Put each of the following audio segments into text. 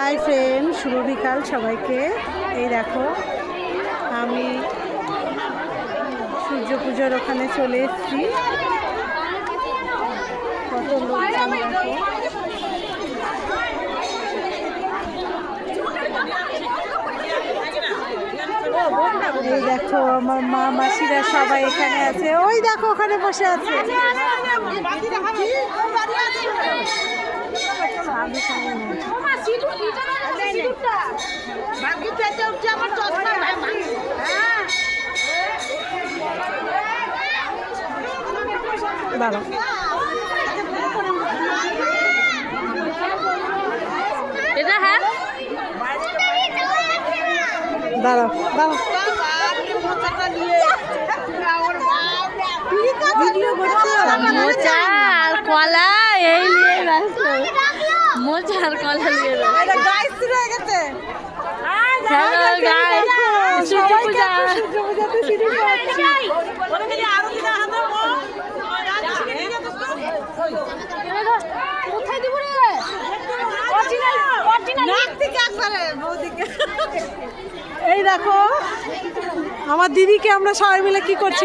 Hi friend শুভ বিকাল সবাইকে। এই দেখো আমি সূর্য পুজোর ওখানে চলে এসেছি। কত লোকজন এই দেখো আমার মা মাসিরা সবাই এখানে আছে। ওই দেখো ওখানে বসে আছে। দাঁড়াও এটা হ্যাঁ? দাঁড়াও দাঁড়াও। ভিডিও করছ? মোচা আর কলা। মোচা আর কলা নিয়ে ব্যস্ত। এটা গাইস শুরু হয়ে গেছে। হ্যালো গাইস সূর্য পূজা সূর্য পূজাতে শুরু করছি কোথায় দিব রে অরিজিনাল অরিজিনাল এই দেখো আমার দিদিকে আমরা সবাই মিলে কি করছি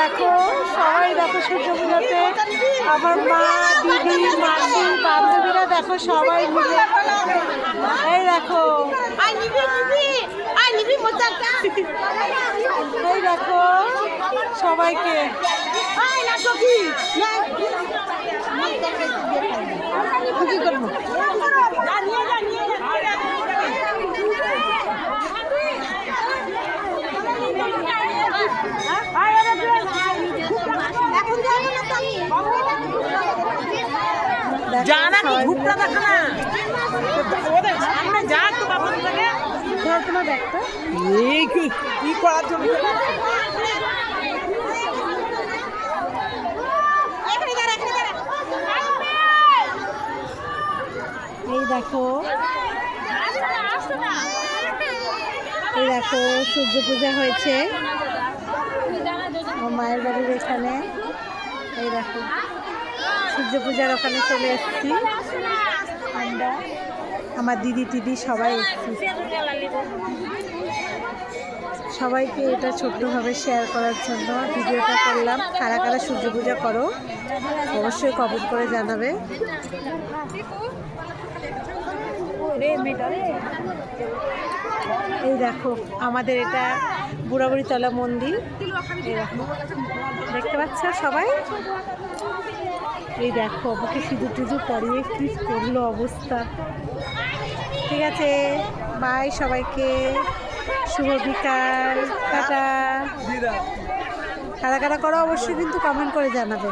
দেখো সবাই দেখো সূর্য পুজোতে আমার মা দিদি মাসি বান্ধবীরা দেখো সবাই মিলে। এই দেখো। এই দেখো সবাইকে। যা না কি দেখা না। ওদের সামনে যা তো বাপন থেকে। তোমার ব্যাগটা এই কি কি করার জন্য? এই দেখো। এই দেখো সূর্য পূজা হয়েছে মায়ের বাড়ির এখানে। এই দেখো, সূর্য পূজার ওখানে চলে এসেছি। আমরা, আমার দিদি টিদি সবাই এসেছি। সবাইকে এটা ছোট্টভাবে শেয়ার করার জন্য ভিডিওটা করলাম। কারা কারা সূর্য পূজা করো, অবশ্যই কমেন্ট করে জানাবে। এই দেখো, আমাদের এটা বুড়াবুড়িতলা মন্দির। এই দেখতে পাচ্ছ সবাই? এই দেখো, আমাকে সিঁদুর টিজু পরিয়ে কি করল অবস্থা। ঠিক আছে বাই সবাইকে। শুভ বিকাল, টাটা। কারা কারা করো অবশ্যই কিন্তু কমেন্ট করে জানাবে।